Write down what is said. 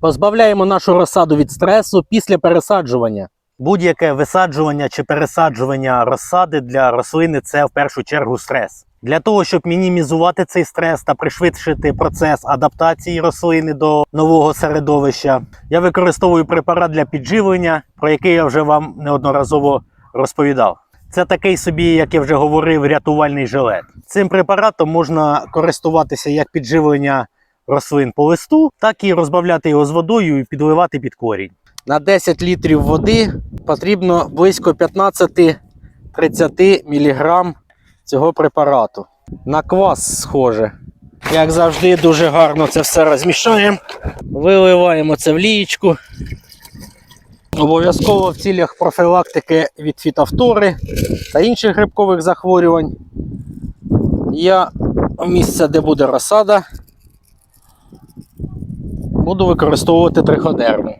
Позбавляємо нашу розсаду від стресу після пересаджування. Будь-яке висаджування чи пересаджування розсади для рослини це в першу чергу стрес. Для того, щоб мінімізувати цей стрес та пришвидшити процес адаптації рослини до нового середовища, я використовую препарат для підживлення, про який я вже вам неодноразово розповідав. Це такий собі, як я вже говорив, рятувальний жилет. Цим препаратом можна користуватися як підживлення рослин по листу, так і розбавляти його з водою і підливати під корінь. На 10 літрів води потрібно близько 15-30 мг цього препарату. На квас схоже. Як завжди, дуже гарно це все розмішаємо. Виливаємо це в лієчку. Обов'язково в цілях профілактики від фітофтори та інших грибкових захворювань. Я в місце, де буде розсада, буду використовувати триходерму.